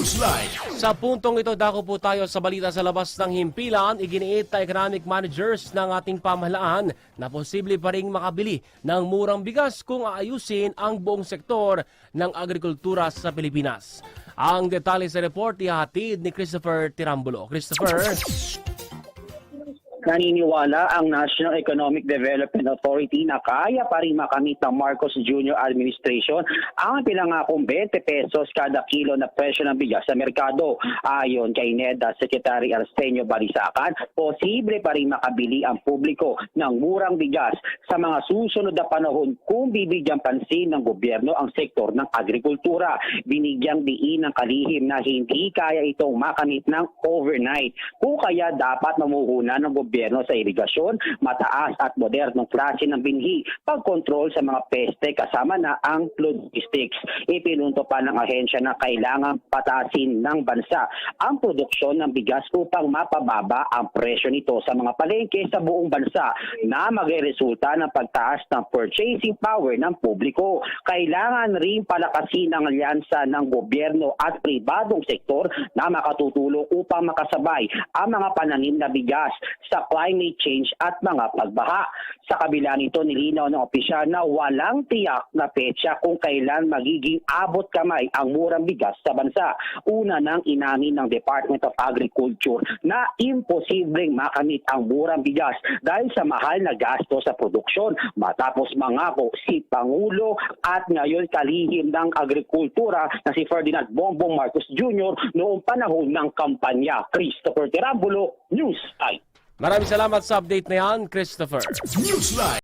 Newsline. Sa puntong ito, dako po tayo sa balita sa labas ng himpilan, iginiit na economic managers ng ating pamahalaan na posible pa rin makabili ng murang bigas kung aayusin ang buong sektor ng agrikultura sa Pilipinas. Ang detalye sa report ihatid ni Christopher Tirambulo. Christopher, Naniniwala ang National Economic Development Authority na kaya pa rin makamit ng Marcos Jr. Administration ang pinangakong 20 pesos kada kilo na presyo ng bigas sa merkado. Ayon kay NEDA Secretary Arsenio Balisacan, posible pa rin makabili ang publiko ng murang bigas sa mga susunod na panahon kung bibigyan pansin ng gobyerno ang sektor ng agrikultura. Binigyang diin ng kalihim na hindi kaya itong makamit ng overnight. Kung kaya dapat mamuhuna ng gobyerno sa irigasyon, mataas at modernong klase ng binhi, pagkontrol sa mga peste kasama na ang logistics. Ipinunto pa ng ahensya na kailangan patasin ng bansa ang produksyon ng bigas upang mapababa ang presyo nito sa mga palengke sa buong bansa na magresulta ng pagtaas ng purchasing power ng publiko. Kailangan rin palakasin ang alyansa ng gobyerno at pribadong sektor na makatutulong upang makasabay ang mga pananim na bigas sa climate change at mga pagbaha. Sa kabila nito, nilinaw ng opisyal na walang tiyak na petsa kung kailan magiging abot kamay ang murang bigas sa bansa. Una nang inamin ng Department of Agriculture na imposibleng makamit ang murang bigas dahil sa mahal na gasto sa produksyon matapos mangako si Pangulo at ngayon kalihim ng agrikultura na si Ferdinand Bongbong Marcos Jr. noong panahon ng kampanya. Christopher Tirambulo, News 5. Maraming salamat sa update na yan, Christopher. Newsline.